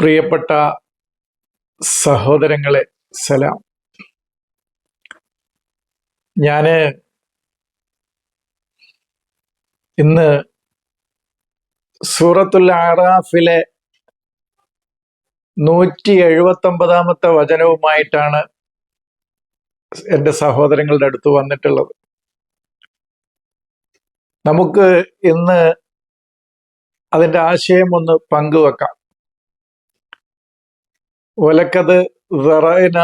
പ്രിയപ്പെട്ട സഹോദരങ്ങളെ സലാം. ഞാൻ ഇന്ന് സൂറത്തുൽ ആറാഫിലെ നൂറ്റി എഴുപത്തി ഒമ്പതാമത്തെ വചനവുമായിട്ടാണ് എന്റെ സഹോദരങ്ങളുടെ അടുത്ത് വന്നിട്ടുള്ളത്. നമുക്ക് ഇന്ന് അതിന്റെ ആശയം ഒന്ന് പങ്കുവെക്കാം. വലക്കത് വറൈന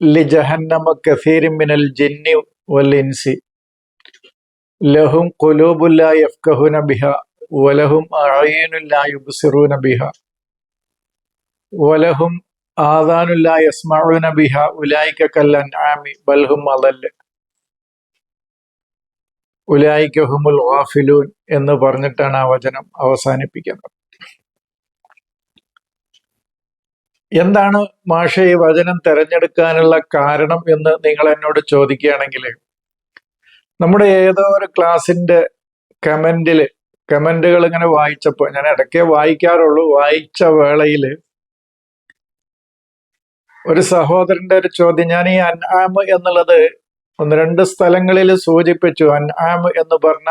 ലി ജഹന്നമ കസീരി മിനൽ ജിന്നി വൽ ഇൻസി ലഹും കുലൂബുല്ല യഫ്കഹുന ബിഹ വലഹും അഴീനുല്ല യുബ്സിറൂന ബിഹ വലഹും ആദാനുല്ല യസ്മഊന ബിഹ ഉലായിക്ക കൽ അൻആമി ബൽഹും അദല്ല ഉലായിക്ക ഹുമുൽ ഗാഫിലൂൻ എന്ന് പറഞ്ഞിട്ടാണ് ആ വചനം അവസാനിപ്പിക്കുന്നത്. എന്താണ് മാഷ ഈ വചനം തിരഞ്ഞെടുക്കാനുള്ള കാരണം എന്ന് നിങ്ങൾ എന്നോട് ചോദിക്കുകയാണെങ്കിൽ നമ്മുടെ ഏതോ ഒരു ക്ലാസിന്റെ കമന്റിൽ കമന്റുകൾ ഇങ്ങനെ വായിച്ചപ്പോൾ ഞാൻ ഇടയ്ക്കേ വായിക്കാറുള്ളൂ വായിച്ച വേളയിൽ ഒരു സഹോദരന്റെ ഒരു ചോദ്യം ഞാൻ ഈ അൻആം എന്നുള്ളത് ഒന്ന് രണ്ട് സ്ഥലങ്ങളിൽ സൂചിപ്പിച്ചു അൻആം എന്ന് പറഞ്ഞ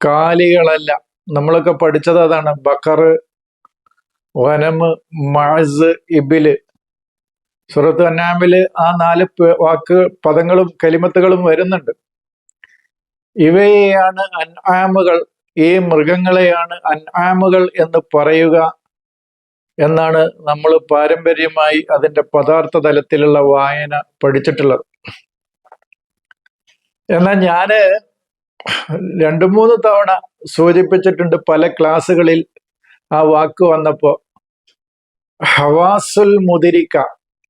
കാലികളല്ല. നമ്മളൊക്കെ പഠിച്ചത് അതാണ് ബക്കർ വനമ് മഴസ് ഇബിൽ. സുറത്ത് അന്നാമിൽ ആ നാല് വാക്ക് പദങ്ങളും കലിമത്തുകളും വരുന്നുണ്ട്. ഇവയെയാണ് അൻആമുകൾ ഈ മൃഗങ്ങളെയാണ് അൻആമുകൾ എന്ന് പറയുക എന്നാണ് നമ്മൾ പാരമ്പര്യമായി അതിന്റെ പദാർത്ഥ തലത്തിലുള്ള വായന പഠിച്ചിട്ടുള്ളത്. എന്നാൽ ഞാൻ രണ്ടു മൂന്ന് തവണ സൂചിപ്പിച്ചിട്ടുണ്ട് പല ക്ലാസ്സുകളിൽ ആ വാക്ക് വന്നപ്പോ ഹവാസുൽ മുതിരിക്ക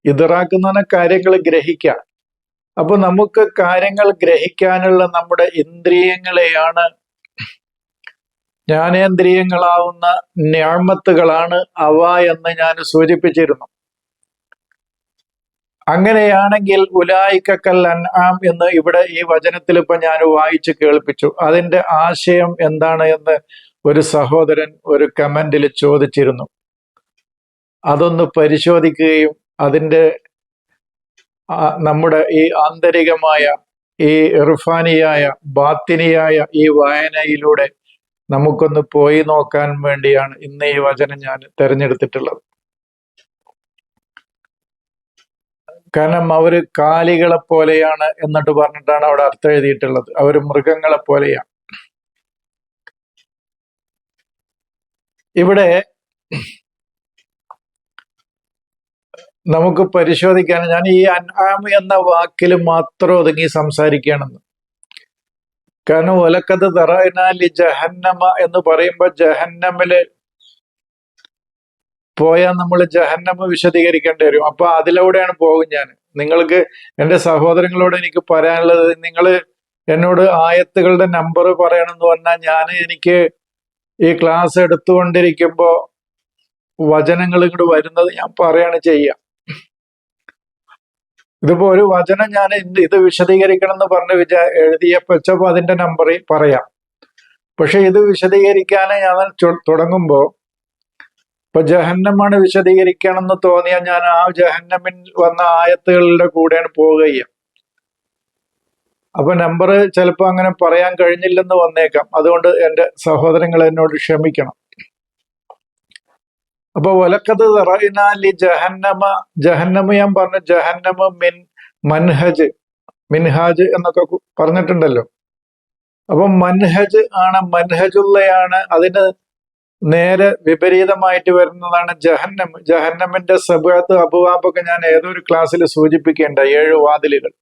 ഇതറാക്കുന്ന കാര്യങ്ങൾ ഗ്രഹിക്കുക അപ്പൊ നമുക്ക് കാര്യങ്ങൾ ഗ്രഹിക്കാനുള്ള നമ്മുടെ ഇന്ദ്രിയങ്ങളെയാണ് ജ്ഞാനേന്ദ്രിയങ്ങളാവുന്ന ഞാമത്തുകളാണ് അവ എന്ന് ഞാൻ സൂചിപ്പിച്ചിരുന്നു. അങ്ങനെയാണെങ്കിൽ ഉലായിക്കൽ അൻആം എന്ന് ഇവിടെ ഈ വചനത്തിൽ ഇപ്പൊ ഞാൻ വായിച്ച് കേൾപ്പിച്ചു. അതിന്റെ ആശയം എന്താണ് എന്ന് ഒരു സഹോദരൻ ഒരു കമന്റിൽ ചോദിച്ചിരുന്നു. അതൊന്ന് പരിശോധിക്കുകയും അതിന്റെ നമ്മുടെ ഈ ആന്തരികമായ ഈ ഇർഫാനിയായ ബാത്തിനിയായ ഈ വായനയിലൂടെ നമുക്കൊന്ന് പോയി നോക്കാൻ വേണ്ടിയാണ് ഇന്ന് ഈ വചനം ഞാൻ തിരഞ്ഞെടുത്തിട്ടുള്ളത്. കാരണം അവർ കാലികളെ പോലെയാണ് എന്നിട്ട് പറഞ്ഞിട്ടാണ് അവിടെ അർത്ഥം എഴുതിയിട്ടുള്ളത്. അവർ മൃഗങ്ങളെ പോലെയാണ് ഇവിടെ നമുക്ക് പരിശോധിക്കാൻ ഞാൻ ഈ അൻആം എന്ന വാക്കിൽ മാത്രം ഒതുങ്ങി സംസാരിക്കുകയാണെന്ന്. കാരണം ഒലക്കത് തറനാലി ജഹന്നമ എന്ന് പറയുമ്പോൾ ജഹന്നമിൽ പോയാൽ നമ്മൾ ജഹന്നമ വിശദീകരിക്കേണ്ടി വരും. അപ്പൊ അതിലൂടെയാണ് പോകും ഞാൻ. നിങ്ങൾക്ക് എന്റെ സഹോദരങ്ങളോട് എനിക്ക് പറയാനുള്ളത് നിങ്ങൾ എന്നോട് ആയത്തുകളുടെ നമ്പർ പറയണമെന്ന് പറഞ്ഞാൽ ഞാൻ എനിക്ക് ഈ ക്ലാസ് എടുത്തുകൊണ്ടിരിക്കുമ്പോൾ വചനങ്ങൾ ഇങ്ങോട്ട് വരുന്നത് ഞാൻ പറയാണ് ചെയ്യുക ഇതിപ്പോ ഒരു വചനം ഞാൻ ഇത് വിശദീകരിക്കണം എന്ന് പറഞ്ഞ് വിചാ എഴുതിയ വെച്ചപ്പോ അതിന്റെ നമ്പർ പറയാം. പക്ഷെ ഇത് വിശദീകരിക്കാൻ ഞാൻ തുടങ്ങുമ്പോ ഇപ്പൊ ജഹന്നമാണ് വിശദീകരിക്കണം എന്ന് തോന്നിയാൽ ഞാൻ ആ ജഹന്നമിൻ വന്ന ആയത്തുകളുടെ കൂടെയാണ് പോവുകയ്യ അപ്പൊ നമ്പർ ചിലപ്പോ അങ്ങനെ പറയാൻ കഴിഞ്ഞില്ലെന്ന് വന്നേക്കാം. അതുകൊണ്ട് എന്റെ സഹോദരങ്ങൾ എന്നോട് ക്ഷമിക്കണം. അപ്പൊ ഒലക്കത് തറയിനാലി ജഹന്നമ ജഹന്നമ ഞാൻ പറഞ്ഞ ജഹന്നമ മിൻ മൻഹജ് മിൻഹാജ് എന്നൊക്കെ പറഞ്ഞിട്ടുണ്ടല്ലോ. അപ്പൊ മൻഹജ് ആണ് മൻഹജുള്ളയാണ് അതിന് നേരെ വിപരീതമായിട്ട് വരുന്നതാണ് ജഹന്നം ജഹന്നമിന്റെ സബത്ത് അബുവാബൊക്കെ ഞാൻ ഏതൊരു ക്ലാസ്സിൽ സൂചിപ്പിക്കേണ്ട ഏഴ് വാതിലുകൾ.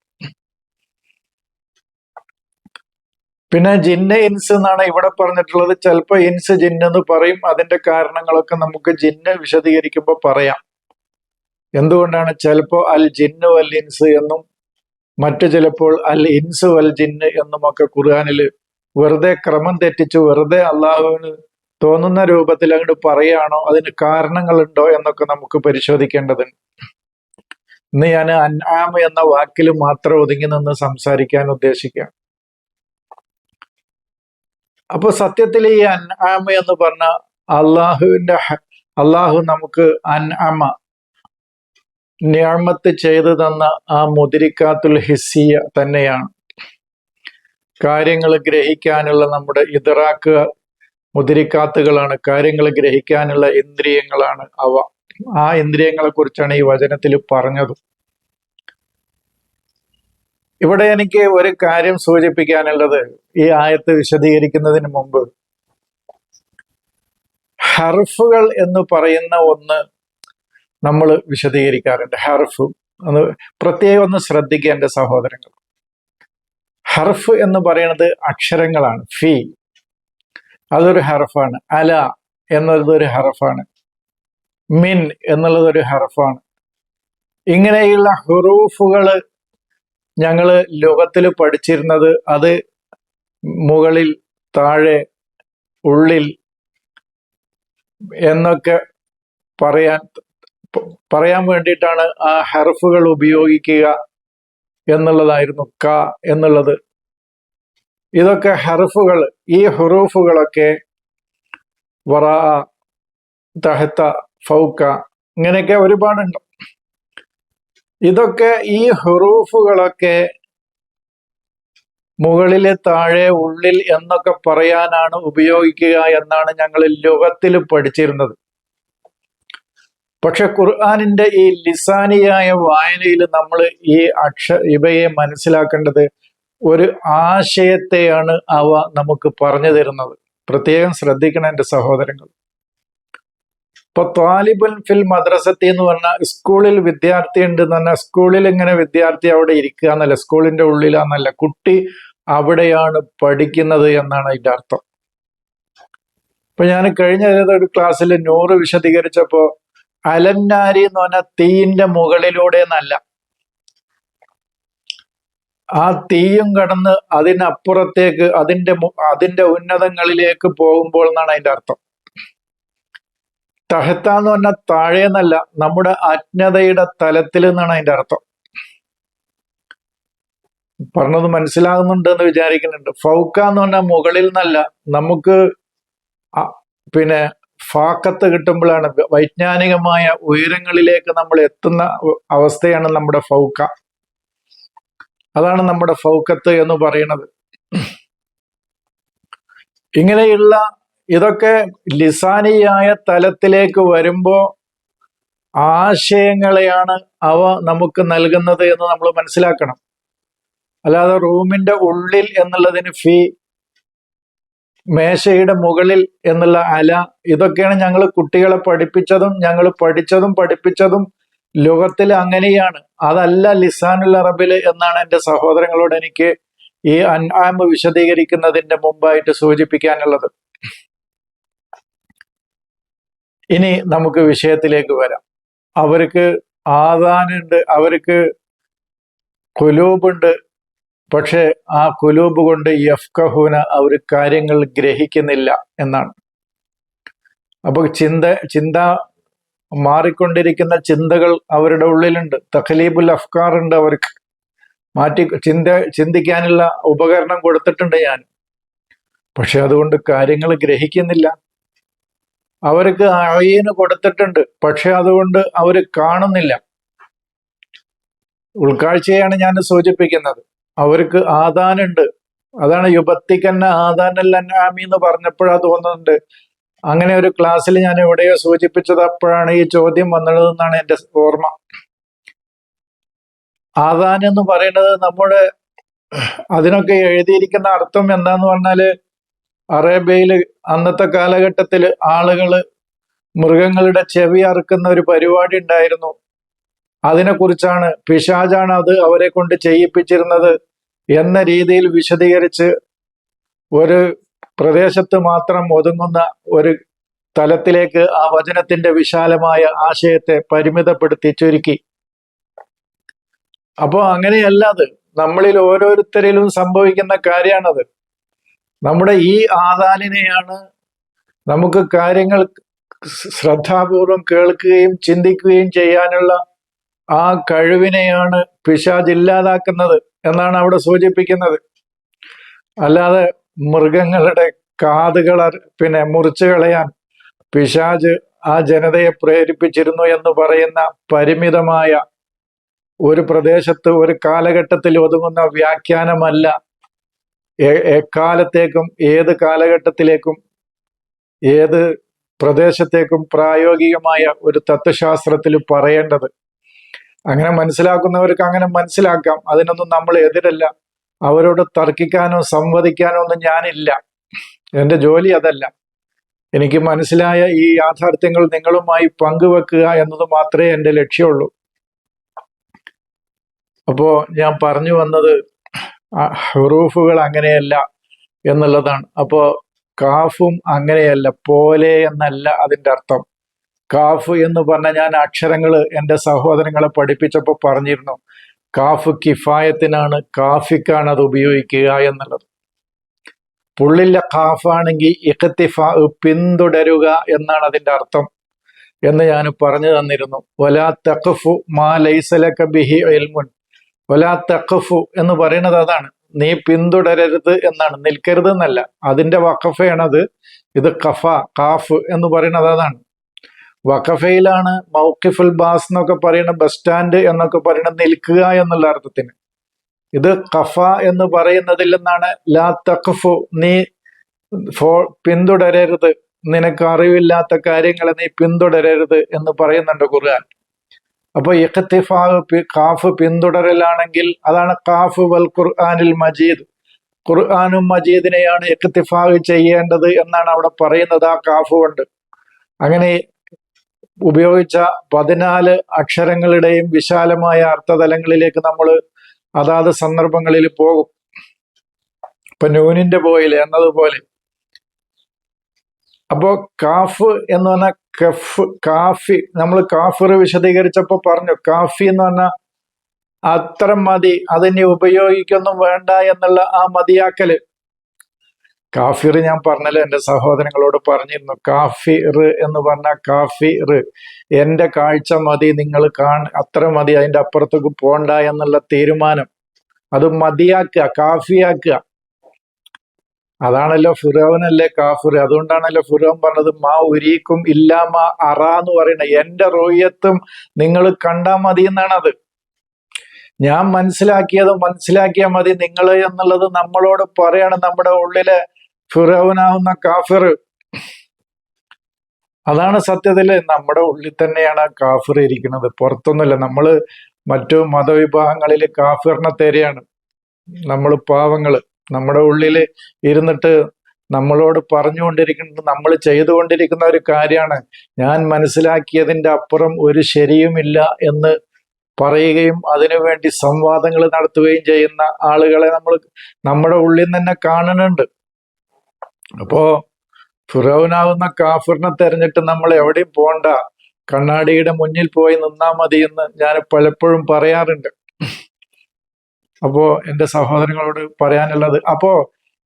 പിന്നെ ജിന്ന ഇൻസ് എന്നാണ് ഇവിടെ പറഞ്ഞിട്ടുള്ളത്. ചിലപ്പോൾ ഇൻസ് ജിന്ന് എന്ന് പറയും. അതിന്റെ കാരണങ്ങളൊക്കെ നമുക്ക് ജിന്ന് വിശദീകരിക്കുമ്പോൾ പറയാം. എന്തുകൊണ്ടാണ് ചിലപ്പോൾ അൽ ജിന്ന് വൽ ഇൻസ് എന്നും മറ്റു ചിലപ്പോൾ അൽ ഇൻസ് വൽ ജിന്ന് എന്നുമൊക്കെ ഖുർആാനിൽ വെറുതെ ക്രമം തെറ്റിച്ച് വെറുതെ അള്ളാഹുവിന് തോന്നുന്ന രൂപത്തിൽ അങ്ങോട്ട് പറയുകയാണോ അതിന് കാരണങ്ങളുണ്ടോ? എന്നൊക്കെ നമുക്ക് പരിശോധിക്കേണ്ടതുണ്ട്. ഇന്ന് ഞാൻ അൻആം എന്ന വാക്കിൽ മാത്രം ഒതുങ്ങി നിന്ന് സംസാരിക്കാൻ ഉദ്ദേശിക്കാം. അപ്പൊ സത്യത്തിൽ ഈ അൻആം എന്ന് പറഞ്ഞ അള്ളാഹുവിന്റെ അള്ളാഹു നമുക്ക് അൻഅമ ഞാമത്ത് ചെയ്തു തന്ന ആ മുതിരിക്കാത്തുൽ ഹിസ്സിയ തന്നെയാണ്. കാര്യങ്ങൾ ഗ്രഹിക്കാനുള്ള നമ്മുടെ ഇതറാക്ക് മുതിരിക്കാത്തുകളാണ് കാര്യങ്ങൾ ഗ്രഹിക്കാനുള്ള ഇന്ദ്രിയങ്ങളാണ് അവ. ആ ഇന്ദ്രിയങ്ങളെ കുറിച്ചാണ് ഈ വചനത്തിൽ പറഞ്ഞത്. ഇവിടെ എനിക്ക് ഒരു കാര്യം സൂചിപ്പിക്കാനുള്ളത് ഈ ആയത്ത് വിശദീകരിക്കുന്നതിന് മുമ്പ്. ഹർഫുകൾ എന്ന് പറയുന്ന ഒന്ന് നമ്മൾ വിശദീകരിക്കാറുണ്ട്. ഹർഫ് അത് പ്രത്യേകം ഒന്ന് ശ്രദ്ധിക്കുക എന്റെ സഹോദരങ്ങൾ. ഹർഫ് എന്ന് പറയുന്നത് അക്ഷരങ്ങളാണ്. ഫി. അതൊരു ഹർഫാണ്. അല എന്നുള്ളതൊരു ഹർഫാണ്. മിൻ എന്നുള്ളതൊരു ഹർഫാണ്. ഇങ്ങനെയുള്ള ഹുറൂഫുകൾ ഞങ്ങൾ ലോകത്തിൽ പഠിച്ചിരുന്നത് അത് മുകളിൽ താഴെ ഉള്ളിൽ എന്നൊക്കെ പറയാൻ പറയാൻ വേണ്ടിയിട്ടാണ് ആ ഹെർഫുകൾ ഉപയോഗിക്കുക എന്നുള്ളതായിരുന്നു ക എന്നുള്ളത്. ഇതൊക്കെ ഹെർഫുകൾ ഈ ഹുറൂഫുകളൊക്കെ വറ തഹത്ത ഫൗക്ക ഇങ്ങനെയൊക്കെ ഒരുപാടുണ്ട്. ഇതൊക്കെ ഈ ഹുറൂഫുകളൊക്കെ മുകളിലെ താഴെ ഉള്ളിൽ എന്നൊക്കെ പറയാനാണ് ഉപയോഗിക്കുക എന്നാണ് ഞങ്ങൾ ലോകത്തിൽ പഠിച്ചിരുന്നത്. പക്ഷെ ഖുർആാനിന്റെ ഈ ലിസാനിയായ വായനയിൽ നമ്മൾ ഈ അക്ഷ ഇവയെ മനസ്സിലാക്കേണ്ടത് ഒരു ആശയത്തെയാണ് അവ നമുക്ക് പറഞ്ഞു തരുന്നത്. പ്രത്യേകം ശ്രദ്ധിക്കണം എന്റെ സഹോദരങ്ങൾ. ഇപ്പൊ താലിബുൻ ഫിൽ മദ്രസത്തി എന്ന് പറഞ്ഞാൽ സ്കൂളിൽ വിദ്യാർത്ഥി ഉണ്ട് എന്ന് പറഞ്ഞാൽ സ്കൂളിൽ ഇങ്ങനെ വിദ്യാർത്ഥി അവിടെ ഇരിക്കുക എന്നല്ല സ്കൂളിന്റെ ഉള്ളിലാന്നല്ല. കുട്ടി അവിടെയാണ് പഠിക്കുന്നത് എന്നാണ് അതിന്റെ അർത്ഥം. ഇപ്പൊ ഞാൻ കഴിഞ്ഞ ഒരു ക്ലാസ്സിൽ നൂറ് വിശദീകരിച്ചപ്പോ അലന്നാരി എന്ന് പറഞ്ഞാൽ തീയിന്റെ മുകളിലൂടെ എന്നല്ല ആ തീയും കടന്ന് അതിനപ്പുറത്തേക്ക് അതിന്റെ അതിന്റെ ഉന്നതങ്ങളിലേക്ക് പോകുമ്പോൾ എന്നാണ് അതിന്റെ അർത്ഥം. തഹത്ത എന്ന് പറഞ്ഞാൽ താഴെ എന്നല്ല നമ്മുടെ അജ്ഞതയുടെ തലത്തിൽ എന്നാണ് അതിന്റെ അർത്ഥം. പറഞ്ഞത് മനസ്സിലാകുന്നുണ്ട് എന്ന് വിചാരിക്കുന്നുണ്ട്. ഫൗക്ക എന്ന് പറഞ്ഞാൽ മുകളിൽ നിന്നല്ല നമുക്ക് പിന്നെ ഫാക്കത്ത് കിട്ടുമ്പോഴാണ് വൈജ്ഞാനികമായ ഉയരങ്ങളിലേക്ക് നമ്മൾ എത്തുന്ന അവസ്ഥയാണ് നമ്മുടെ ഫൗക്ക. അതാണ് നമ്മുടെ ഫൗക്കത്ത് എന്ന് പറയുന്നത്. ഇങ്ങനെയുള്ള ഇതൊക്കെ ലിസാനിയായ തലത്തിലേക്ക് വരുമ്പോ ആശയങ്ങളെയാണ് അവ നമുക്ക് നൽകുന്നത് എന്ന് നമ്മൾ മനസ്സിലാക്കണം. അല്ലാതെ റൂമിന്റെ ഉള്ളിൽ എന്നുള്ളതിന് ഫീ മേശയുടെ മുകളിൽ എന്നുള്ള അല ഇതൊക്കെയാണ് ഞങ്ങൾ കുട്ടികളെ പഠിപ്പിച്ചതും ഞങ്ങൾ പഠിച്ചതും പഠിപ്പിച്ചതും ലോകത്തിൽ അങ്ങനെയാണ്. അതല്ല ലിസാനുൽ അറബിൽ എന്നാണ് എന്റെ സഹോദരങ്ങളോട് എനിക്ക് ഈ അൻആമ് വിശദീകരിക്കുന്നതിന്റെ മുമ്പായിട്ട് സൂചിപ്പിക്കാനുള്ളത്. ഇനി നമുക്ക് വിഷയത്തിലേക്ക് വരാം. അവർക്ക് ആദാനുണ്ട് അവർക്ക് കുലൂബുണ്ട്. പക്ഷെ ആ കുലൂബ് കൊണ്ട് യഫ്കഹൂന അവർ കാര്യങ്ങൾ ഗ്രഹിക്കുന്നില്ല എന്നാണ്. അപ്പോൾ ചിന്ത ചിന്ത മാറിക്കൊണ്ടിരിക്കുന്ന ചിന്തകൾ അവരുടെ ഉള്ളിലുണ്ട്. തഖലീബുൽ അഫ്കാർ ഉണ്ട് അവർക്ക്. മാറ്റി ചിന്ത ചിന്തിക്കാനുള്ള ഉപകരണം കൊടുത്തിട്ടുണ്ട് ഞാൻ. പക്ഷെ അതുകൊണ്ട് കാര്യങ്ങൾ ഗ്രഹിക്കുന്നില്ല. അവർക്ക് അയ്യന് കൊടുത്തിട്ടുണ്ട്. പക്ഷെ അതുകൊണ്ട് അവർ കാണുന്നില്ല. ഉൾക്കാഴ്ചയാണ് ഞാൻ സൂചിപ്പിക്കുന്നത്. അവർക്ക് ആദാനുണ്ട്. അതാണ് യുബത്തിക്കന്ന ആദാനൽ അന്നാമി എന്ന് പറഞ്ഞപ്പോഴാ തോന്നുന്നുണ്ട്. അങ്ങനെ ഒരു ക്ലാസ്സിൽ ഞാൻ എവിടെയോ സൂചിപ്പിച്ചത് അപ്പോഴാണ് ഈ ചോദ്യം വന്നതെന്നാണ് എന്റെ ഓർമ്മ. ആദാൻ എന്ന് പറയുന്നത് നമ്മുടെ അതിനൊക്കെ എഴുതിയിരിക്കുന്ന അർത്ഥം എന്താന്ന് പറഞ്ഞാൽ അറേബ്യയിൽ അന്നത്തെ കാലഘട്ടത്തിൽ ആളുകൾ മൃഗങ്ങളുടെ ചെവി അറുക്കുന്ന ഒരു പരിപാടി ഉണ്ടായിരുന്നു. അതിനെക്കുറിച്ചാണ് പിശാജാണ് അത് അവരെ കൊണ്ട് ചെയ്യിപ്പിച്ചിരുന്നത് എന്ന രീതിയിൽ വിശദീകരിച്ച് ഒരു പ്രദേശത്ത് മാത്രം ഒതുങ്ങുന്ന ഒരു തലത്തിലേക്ക് ആ വചനത്തിന്റെ വിശാലമായ ആശയത്തെ പരിമിതപ്പെടുത്തി ചുരുക്കി. അപ്പോൾ അങ്ങനെയല്ല അത് നമ്മളിൽ ഓരോരുത്തരിലും സംഭവിക്കുന്ന കാര്യമാണത് നമ്മുടെ ഈ ആദാനിനെയാണ് നമുക്ക് കാര്യങ്ങൾ ശ്രദ്ധാപൂർവം കേൾക്കുകയും ചിന്തിക്കുകയും ചെയ്യാനുള്ള ആ കഴിവിനെയാണ് പിശാജ് ഇല്ലാതാക്കുന്നത് എന്നാണ് അവിടെ സൂചിപ്പിക്കുന്നത്. അല്ലാതെ മൃഗങ്ങളുടെ കാതുകൾ പിന്നെ മുറിച്ചു കളയാൻ പിശാജ് ആ ജനതയെ പ്രേരിപ്പിച്ചിരുന്നു എന്ന് പറയുന്ന പരിമിതമായ ഒരു പ്രദേശത്ത് ഒരു കാലഘട്ടത്തിൽ ഒതുങ്ങുന്ന വ്യാഖ്യാനമല്ല എക്കാലത്തേക്കും ഏത് കാലഘട്ടത്തിലേക്കും ഏത് പ്രദേശത്തേക്കും പ്രായോഗികമായ ഒരു തത്വശാസ്ത്രത്തിൽ പറയേണ്ടത്. അങ്ങനെ മനസ്സിലാക്കുന്നവർക്ക് അങ്ങനെ മനസ്സിലാക്കാം. അതിനൊന്നും നമ്മൾ എതിരല്ല. അവരോട് തർക്കിക്കാനോ സംവദിക്കാനോ ഒന്നും ഞാനില്ല. എന്റെ ജോലി അതല്ല. എനിക്ക് മനസ്സിലായ ഈ യാഥാർത്ഥ്യങ്ങൾ നിങ്ങളുമായി പങ്കുവെക്കുക എന്നത് മാത്രമേ എന്റെ ലക്ഷ്യമുള്ളൂ അപ്പോ ഞാൻ പറഞ്ഞു വന്നത് ഹുറൂഫുകൾ അങ്ങനെയല്ല എന്നുള്ളതാണ്. അപ്പോ കാഫും അങ്ങനെയല്ല പോലെ എന്നല്ല അതിന്റെ അർത്ഥം. കാഫ് എന്ന് പറഞ്ഞ ഞാൻ അക്ഷരങ്ങൾ എന്റെ സഹോദരങ്ങളെ പഠിപ്പിച്ചപ്പോൾ പറഞ്ഞിരുന്നു. കാഫ് കിഫായത്തിനാണ് കാഫിക്കാണ് അത് ഉപയോഗിക്കുക എന്നുള്ളത്. പുള്ളില്ല കാഫാണെങ്കിൽ ഇഖത്തിഫ പിന്തുടരുക എന്നാണ് അതിന്റെ അർത്ഥം എന്ന് ഞാൻ പറഞ്ഞു തന്നിരുന്നു. ഒലാ തഖഫു മാ ലൈസലക ബിഹി ഇൽമുൻ. ഒലാ തഖഫു എന്ന് പറയുന്നത് അതാണ്. നീ പിന്തുടരരുത് എന്നാണ്. നിൽക്കരുത് എന്നല്ല അതിന്റെ വഖഫയാണത്. ഇത് കഫ കാഫ് എന്ന് പറയുന്നത് അതാണ്. വഖഫയിലാണ് മൗക്കിഫുൽ ബാസ് എന്നൊക്കെ പറയുന്ന ബസ് സ്റ്റാൻഡ് എന്നൊക്കെ പറയുന്ന നിൽക്കുക എന്നുള്ള അർത്ഥത്തിന്. ഇത് കഫ എന്ന് പറയുന്നതിൽ നിന്നാണ് ലാ തഖഫു. നീ ഫോ പിന്തുടരരുത്. നിനക്ക് അറിവില്ലാത്ത കാര്യങ്ങളെ നീ പിന്തുടരരുത് എന്ന് പറയുന്നുണ്ട് ഖുർആൻ. അപ്പൊ ഇഖത്തിഫാഹ് കാഫ് പിന്തുടരലാണെങ്കിൽ അതാണ് കാഫ് വൽ ഖുർആാനിൽ മജീദ്. ഖുർആാനും മജീദിനെയാണ് ഇഖത്തിഫാഹ് ചെയ്യേണ്ടത് എന്നാണ് അവിടെ പറയുന്നത് ആ കാഫ് കൊണ്ട്. അങ്ങനെ ഉപയോഗിച്ച പതിനാല് അക്ഷരങ്ങളുടെയും വിശാലമായ അർത്ഥതലങ്ങളിലേക്ക് നമ്മൾ അതാത് സന്ദർഭങ്ങളിൽ പോകും. ഇപ്പൊ നൂനിന്റെ പോയിൽ എന്നതുപോലെ. അപ്പോ കാഫ് എന്ന് പറഞ്ഞാൽ കഫ് കാഫി. നമ്മൾ കാഫിർ വിശദീകരിച്ചപ്പോൾ പറഞ്ഞു കാഫി എന്ന് പറഞ്ഞാൽ അത്ര മതി അതിനെ ഉപയോഗിക്കൊന്നും വേണ്ട എന്നുള്ള ആ മതിയാക്കൽ. കാഫിർ ഞാൻ പറഞ്ഞല്ലോ എന്റെ സഹോദരങ്ങളോട് പറഞ്ഞിരുന്നു കാഫിർ എന്ന് പറഞ്ഞ കാഫിർ. എന്റെ കാഴ്ച മതി നിങ്ങൾ കാൺ അത്ര മതി അതിന്റെ അപ്പുറത്തേക്ക് പോണ്ട എന്നുള്ള തീരുമാനം. അത് മതിയാക്കുക കാഫിയാക്കുക. അതാണല്ലോ ഫിറോവനല്ലേ കാഫിർ. അതുകൊണ്ടാണല്ലോ ഫിറോൻ പറഞ്ഞത് മാ ഉരീക്കും ഇല്ലാ മാ അറ എന്ന് പറയുന്നത്. എന്റെ റോയത്തും നിങ്ങൾ കണ്ടാ മതി എന്നാണ് അത്. ഞാൻ മനസ്സിലാക്കിയത് മനസ്സിലാക്കിയാൽ മതി നിങ്ങൾ എന്നുള്ളത് നമ്മളോട് പറയാണ് നമ്മുടെ ഉള്ളിലെ ഫിറോവനാവുന്ന കാഫിർ. അതാണ് സത്യത്തിൽ നമ്മുടെ ഉള്ളിൽ തന്നെയാണ് കാഫിർ ഇരിക്കുന്നത്. പുറത്തൊന്നുമില്ല നമ്മൾ മറ്റു മതവിഭാഗങ്ങളിൽ കാഫിറിനെ തേരെയാണ് നമ്മൾ പാവങ്ങൾ. നമ്മുടെ ഉള്ളിൽ ഇരുന്നിട്ട് നമ്മളോട് പറഞ്ഞുകൊണ്ടിരിക്കുന്നത് നമ്മൾ ചെയ്തുകൊണ്ടിരിക്കുന്ന ഒരു കാര്യമാണ്. ഞാൻ മനസ്സിലാക്കിയതിന്റെ അപ്പുറം ഒരു ശരിയുമില്ല എന്ന് പറയുകയും അതിനുവേണ്ടി സംവാദങ്ങൾ നടത്തുകയും ചെയ്യുന്ന ആളുകളെ നമ്മൾ നമ്മുടെ ഉള്ളിൽ തന്നെ കാണുന്നുണ്ട്. അപ്പോ ഫിറോനാവുന്ന കാഫിറിനെ തെരഞ്ഞിട്ട് നമ്മൾ എവിടെയും പോണ്ട. കണ്ണാടിയുടെ മുന്നിൽ പോയി നിന്നാ മതി എന്ന് ഞാൻ പലപ്പോഴും പറയാറുണ്ട്. അപ്പോ എന്റെ സഹോദരങ്ങളോട് പറയാനുള്ളത് അപ്പോ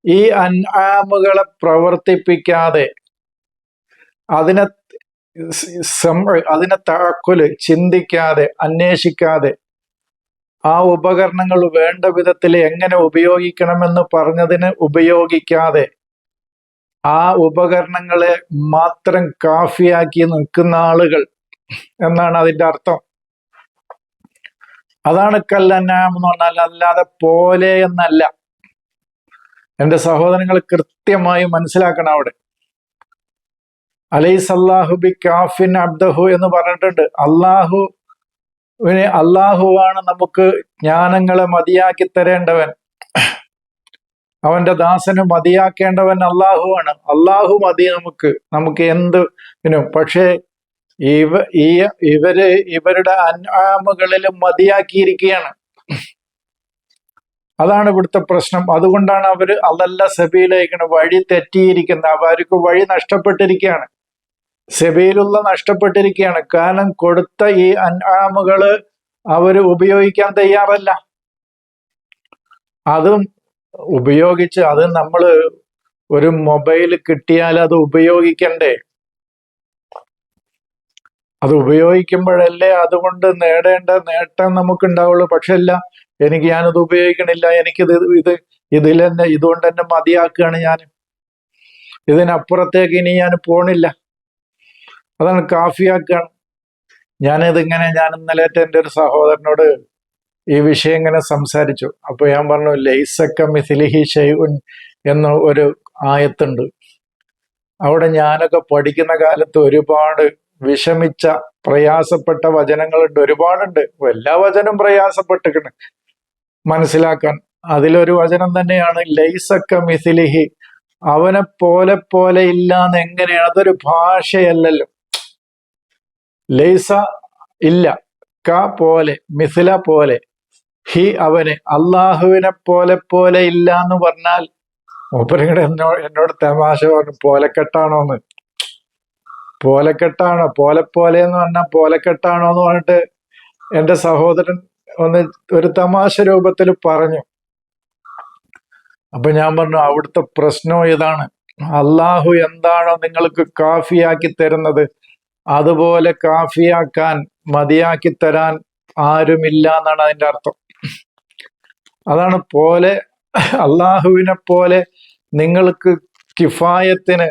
ഈ അൻആമുകളെ പ്രവർത്തിപ്പിക്കാതെ അതിനെ അതിനെ താക്കുൽ ചിന്തിക്കാതെ അന്വേഷിക്കാതെ ആ ഉപകരണങ്ങൾ വേണ്ട വിധത്തിൽ എങ്ങനെ ഉപയോഗിക്കണമെന്ന് പറഞ്ഞതിന് ഉപയോഗിക്കാതെ ആ ഉപകരണങ്ങളെ മാത്രം കാഫിയാക്കി നിൽക്കുന്ന ആളുകൾ എന്നാണ് അതിന്റെ അർത്ഥം. അതാണ് കല്ലന്നാം എന്ന് പറഞ്ഞാൽ അല്ലാതെ പോലെ എന്നല്ല. എന്റെ സഹോദരങ്ങൾ കൃത്യമായി മനസ്സിലാക്കണം അവിടെ. അലൈസല്ലാഹു ബി കാഫിൻ അബ്ദഹു എന്ന് പറഞ്ഞിട്ടുണ്ട്. അള്ളാഹു അള്ളാഹുവാണ് നമുക്ക് ജ്ഞാനങ്ങളെ മതിയാക്കി തരേണ്ടവൻ. അവന്റെ ദാസന് മതിയാക്കേണ്ടവൻ അള്ളാഹുവാണ് അള്ളാഹു മതി നമുക്ക്. നമുക്ക് എന്ത് പിന്നെ പക്ഷേ ഇവ ഈ ഇവർ ഇവരുടെ അൻആമുകളിൽ മതിയാക്കിയിരിക്കുകയാണ്. അതാണ് ഇവിടുത്തെ പ്രശ്നം. അതുകൊണ്ടാണ് അവർ അതല്ല സെബിയിലേക്കാണ് വഴി തെറ്റിയിരിക്കുന്നത്. അവർക്ക് വഴി നഷ്ടപ്പെട്ടിരിക്കുകയാണ്. സെബിയിലുള്ള നഷ്ടപ്പെട്ടിരിക്കുകയാണ്. കാരണം കൊടുത്ത ഈ അൻആമുകൾ അവർ ഉപയോഗിക്കാൻ തയ്യാറല്ല. അതും ഉപയോഗിച്ച് അത് നമ്മൾ ഒരു മൊബൈൽ കിട്ടിയാൽ അത് ഉപയോഗിക്കണ്ടേ? അത് ഉപയോഗിക്കുമ്പോഴല്ലേ അതുകൊണ്ട് നേടേണ്ട നേട്ടം നമുക്ക് ഉണ്ടാവുള്ളൂ പക്ഷെ അല്ല എനിക്ക് ഞാനത് ഉപയോഗിക്കണില്ല എനിക്കിത് ഇത് ഇതിൽ തന്നെ ഇതുകൊണ്ട് തന്നെ മതിയാക്കുകയാണ് ഞാൻ. ഇതിനപ്പുറത്തേക്ക് ഇനി ഞാൻ പോണില്ല. അതാണ് കാഫിയാക്കുകയാണ് ഞാനിതിങ്ങനെ ഞാൻ ഇന്നലെ എന്റെ ഒരു സഹോദരനോട് ഈ വിഷയം ഇങ്ങനെ സംസാരിച്ചു. അപ്പൊ ഞാൻ പറഞ്ഞു ലൈസക്ക മിഥിലിഹി ഷെയ്ഉൻ എന്ന ഒരു ആയത്തുണ്ട്. അവിടെ ഞാനൊക്കെ പഠിക്കുന്ന കാലത്ത് ഒരുപാട് വിഷമിച്ച പ്രയാസപ്പെട്ട വചനങ്ങളുണ്ട്. ഒരുപാടുണ്ട്. എല്ലാ വചനം പ്രയാസപ്പെട്ടിട്ടുണ്ട് മനസ്സിലാക്കാൻ. അതിലൊരു വചനം തന്നെയാണ് ലൈസക്ക മിഥിലിഹി. അവനെ പോലെ പോലെ ഇല്ലാന്ന് എങ്ങനെയാണ് അതൊരു ഭാഷയല്ലല്ലോ. ലൈസ ഇല്ല. ക പോലെ മിഥില പോലെ. ഹി അവന് അള്ളാഹുവിനെ പോലെ പോലെ ഇല്ല എന്ന് പറഞ്ഞാൽ മൂപ്പരിങ്ങടെ എന്നോട് എന്നോട് തമാശ പറഞ്ഞു പോലക്കെട്ടാണോന്ന്. പോലക്കെട്ടാണോ? പോലെ പോലെ എന്ന് പറഞ്ഞാൽ പോലക്കെട്ടാണോ എന്ന് പറഞ്ഞിട്ട് എന്റെ സഹോദരൻ ഒന്ന് ഒരു തമാശ രൂപത്തിൽ പറഞ്ഞു. അപ്പൊ ഞാൻ പറഞ്ഞു അവിടുത്തെ പ്രശ്നം ഇതാണ്. അള്ളാഹു എന്താണോ നിങ്ങൾക്ക് കാഫിയാക്കി തരുന്നത് അതുപോലെ കാഫിയാക്കാൻ മതിയാക്കി തരാൻ ആരുമില്ല എന്നാണ് അതിന്റെ അർത്ഥം. അതാണ് പോലെ അള്ളാഹുവിനെ പോലെ നിങ്ങൾക്ക് കിഫായത്തിന്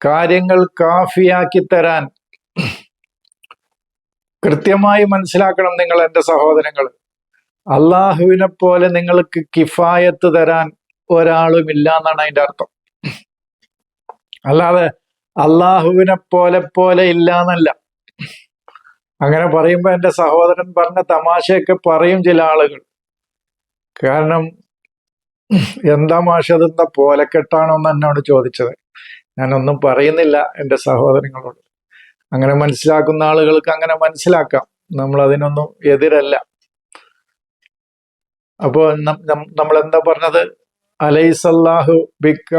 കാര്യങ്ങൾ കാഫിയാക്കി തരാൻ കൃത്യമായി മനസ്സിലാക്കണം നിങ്ങൾ എന്റെ സഹോദരങ്ങൾ അള്ളാഹുവിനെ പോലെ നിങ്ങൾക്ക് കിഫായത്ത് തരാൻ ഒരാളും ഇല്ല എന്നാണ് അതിന്റെ അർത്ഥം. അല്ലാതെ അള്ളാഹുവിനെ പോലെ പോലെ ഇല്ല എന്നല്ല അങ്ങനെ പറയുമ്പോ എന്റെ സഹോദരൻ പറഞ്ഞ തമാശയൊക്കെ പറയും ചില ആളുകൾ. കാരണം എന്താ മാഷതെന്ന പോലെ പോലക്കെട്ടാണോ എന്ന് എന്നോട് ചോദിച്ചത്. ഞാനൊന്നും പറയുന്നില്ല എന്റെ സഹോദരങ്ങളോട്. അങ്ങനെ മനസ്സിലാക്കുന്ന ആളുകൾക്ക് അങ്ങനെ മനസ്സിലാക്കാം. നമ്മൾ അതിനൊന്നും എതിരല്ല. അപ്പോ നമ്മൾ എന്താ പറഞ്ഞത്? അലൈസല്ലാഹു ബിക്ക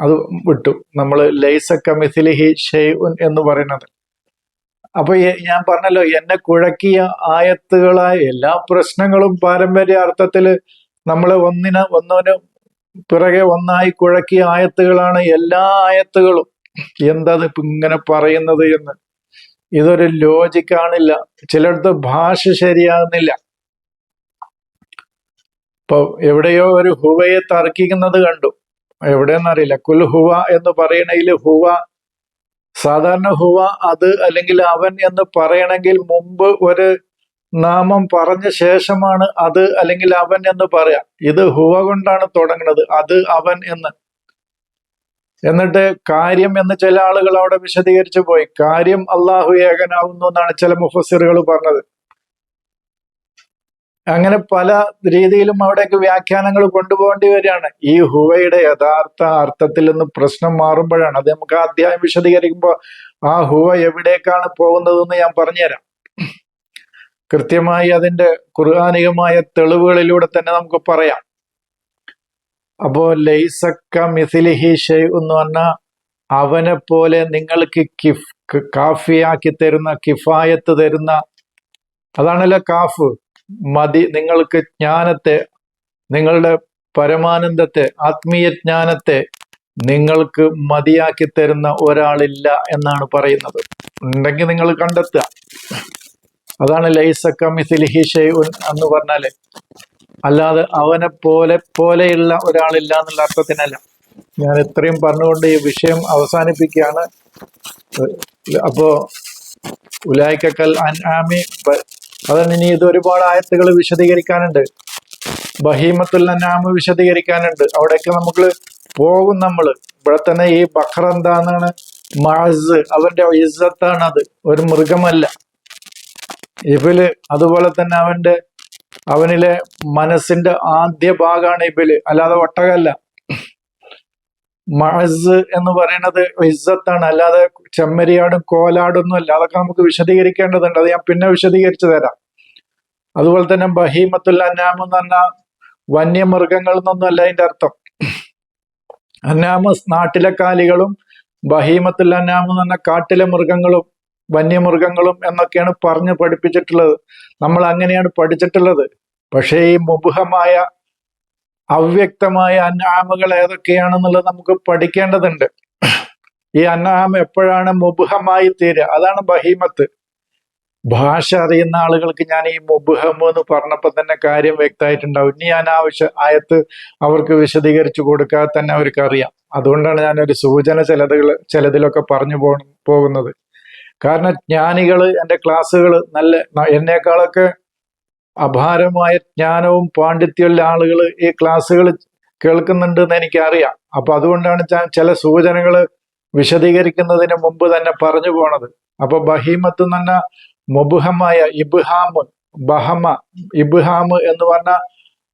അത് വിട്ടു. നമ്മൾ ലൈസ കമിഥിലിഹി ഷെയ്ഉൻ എന്ന് പറയുന്നത്. അപ്പൊ ഞാൻ പറഞ്ഞല്ലോ എന്നെ കുഴക്കിയ ആയത്തുകളായ എല്ലാ പ്രശ്നങ്ങളും പാരമ്പര്യ അർത്ഥത്തിൽ നമ്മൾ ഒന്നിന് ഒന്നിന് പിറകെ ഒന്നായി കുഴക്കിയ ആയത്തുകളാണ് എല്ലാ ആയത്തുകളും. എന്തത് ഇങ്ങനെ പറയുന്നത് എന്ന്. ഇതൊരു ലോജിക്കാണില്ല. ചിലടത്ത് ഭാഷ ശരിയാകുന്നില്ല. ഇപ്പൊ എവിടെയോ ഒരു ഹുവയെ തർക്കിക്കുന്നത് കണ്ടു. എവിടെയെന്നറിയില്ല കുൽ ഹുവ എന്ന് പറയണതിൽ ഹുവ സാധാരണ ഹുവ അത് അല്ലെങ്കിൽ അവൻ എന്ന് പറയണമെങ്കിൽ മുമ്പ് ഒരു നാമം പറഞ്ഞ ശേഷമാണ് അത് അല്ലെങ്കിൽ അവൻ എന്ന് പറയാം. ഇത് ഹുവ കൊണ്ടാണ് തുടങ്ങുന്നത്. അത് അവൻ എന്ന്. എന്നിട്ട് കാര്യം എന്ന് ചില ആളുകൾ അവിടെ വിശദീകരിച്ചു പോയി. കാര്യം അള്ളാഹു ഏകനാവുന്നു എന്നാണ് ചില മുഫസിറുകൾ പറഞ്ഞത്. അങ്ങനെ പല രീതിയിലും അവിടേക്ക് വ്യാഖ്യാനങ്ങൾ കൊണ്ടുപോകേണ്ടി വരികയാണ്. ഈ ഹുവയുടെ യഥാർത്ഥ അർത്ഥത്തിൽ നിന്ന് പ്രശ്നം മാറുമ്പോഴാണ്. അത് നമുക്ക് അധ്യായം വിശദീകരിക്കുമ്പോൾ ആ ഹുവ എവിടേക്കാണ് പോകുന്നതെന്ന് ഞാൻ പറഞ്ഞുതരാം. കൃത്യമായി അതിന്റെ ഖുർആാനികമായ തെളിവുകളിലൂടെ തന്നെ നമുക്ക് പറയാം. അപ്പോ ലൈസക്ക മിഥിലിഹി ഷെയ് എന്ന് പറഞ്ഞാൽ അവനെ പോലെ നിങ്ങൾക്ക് കിഫ് കാഫിയാക്കി തരുന്ന കിഫായത്ത് തരുന്ന അതാണല്ലോ കാഫ്. മതി നിങ്ങൾക്ക് ജ്ഞാനത്തെ നിങ്ങളുടെ പരമാനന്ദത്തെ ആത്മീയ ജ്ഞാനത്തെ നിങ്ങൾക്ക് മതിയാക്കി തരുന്ന ഒരാളില്ല എന്നാണ് പറയുന്നത്. ഉണ്ടെങ്കിൽ നിങ്ങൾ കണ്ടെത്തുക. അതാണ് ലൈസക്ക എന്ന് പറഞ്ഞാൽ. അല്ലാതെ അവനെ പോലെ പോലെയുള്ള ഒരാളില്ല എന്നുള്ള അർത്ഥത്തിനല്ല. ഞാൻ ഇത്രയും പറഞ്ഞുകൊണ്ട് ഈ വിഷയം അവസാനിപ്പിക്കുകയാണ്. അപ്പോ ഉലായിക്കൽ അൻആമി അതാണ് ഇനി ഇത് ഒരുപാട് ആയത്തുകൾ വിശദീകരിക്കാനുണ്ട്. ബഹീമത്തുൽ അനാമ് വിശദീകരിക്കാനുണ്ട്. അവിടേക്ക് നമുക്ക് പോകും നമ്മൾ ഇവിടെ തന്നെ ഈ ബഹ്റ എന്താണെന്നാണ്? മാസ് അവന്റെ ഇസ്സത്താണ് അത് ഒരു മൃഗമല്ല. ഇബിൽ അതുപോലെ തന്നെ അവന്റെ അവനിലെ മനസ്സിന്റെ ആദ്യ ഭാഗമാണ് ഇബിൽ. അല്ലാതെ ഒട്ടകല്ല മഴസ് എന്ന് പറയുന്നത് ഇസ്സത്താണ്. അല്ലാതെ ചെമ്മരിയാടും കോലാടൊന്നും അല്ല. അതൊക്കെ നമുക്ക് വിശദീകരിക്കേണ്ടതുണ്ട്. അത് ഞാൻ പിന്നെ വിശദീകരിച്ചു തരാം. അതുപോലെ തന്നെ ബഹീമത്തുൽ അന്നാം എന്ന് പറഞ്ഞാൽ വന്യമൃഗങ്ങൾ എന്നൊന്നും അല്ല അതിന്റെ അർത്ഥം. അന്നാമ നാട്ടിലെ കാലികളും ബഹീമത്തുൽ അന്നാം എന്ന് പറഞ്ഞാൽ കാട്ടിലെ മൃഗങ്ങളും വന്യമൃഗങ്ങളും എന്നൊക്കെയാണ് പറഞ്ഞ് പഠിപ്പിച്ചിട്ടുള്ളത്. നമ്മൾ അങ്ങനെയാണ് പഠിച്ചിട്ടുള്ളത്. പക്ഷേ ഈ മുബുഹമായ അവ്യക്തമായ അന്നാമുകൾ ഏതൊക്കെയാണെന്നുള്ളത് നമുക്ക് പഠിക്കേണ്ടതുണ്ട്. ഈ അന്നാമ എപ്പോഴാണ് മുബുഹമായി തീരുക? അതാണ് ബഹീമത്ത്. ഭാഷ അറിയുന്ന ആളുകൾക്ക് ഞാൻ ഈ മുബുഹം എന്ന് പറഞ്ഞപ്പോൾ തന്നെ കാര്യം വ്യക്തമായിട്ടുണ്ടാവും. ഇനി അനാവശ്യ ആയത്ത് അവർക്ക് വിശദീകരിച്ചു കൊടുക്കാതെ തന്നെ അവർക്ക് അറിയാം അതുകൊണ്ടാണ് ഞാനൊരു സൂചന ചിലതുകൾ ചിലതിലൊക്കെ പറഞ്ഞു പോകുന്നത്. കാരണം ജ്ഞാനികൾ എന്റെ ക്ലാസ്സുകൾ നല്ല എന്നേക്കാളൊക്കെ അപാരമായ ജ്ഞാനവും പാണ്ഡിത്യമുള്ള ആളുകൾ ഈ ക്ലാസ്സുകൾ കേൾക്കുന്നുണ്ട് എന്ന് എനിക്കറിയാം. അപ്പൊ അതുകൊണ്ടാണ് ഞാൻ ചില സൂചനകൾ വിശദീകരിക്കുന്നതിന് മുമ്പ് തന്നെ പറഞ്ഞു പോണത്. അപ്പൊ ബഹീമത്ത് എന്ന് പറഞ്ഞ മുബുഹമായ ഇബ്ഹാം ബഹമ ഇബ്ഹാം എന്ന് പറഞ്ഞ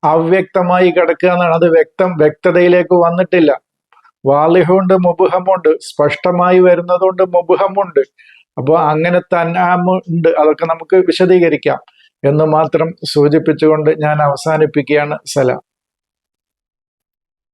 അവ്യക്തമായി കിടക്കുക എന്നാണ്. അത് വ്യക്തം വ്യക്തതയിലേക്ക് വന്നിട്ടില്ല. വാലിഹുണ്ട് മുബുഹമുണ്ട് സ്പഷ്ടമായി വരുന്നതുകൊണ്ട് മുബുഹമുണ്ട്. അപ്പോൾ അങ്ങനെ തന്നെ ഉണ്ട്. അതൊക്കെ നമുക്ക് വിശദീകരിക്കാം. എന്ന് മാത്രം സൂചിപ്പിച്ചുകൊണ്ട് ഞാൻ അവസാനിപ്പിക്കുകയാണ്. സലാം.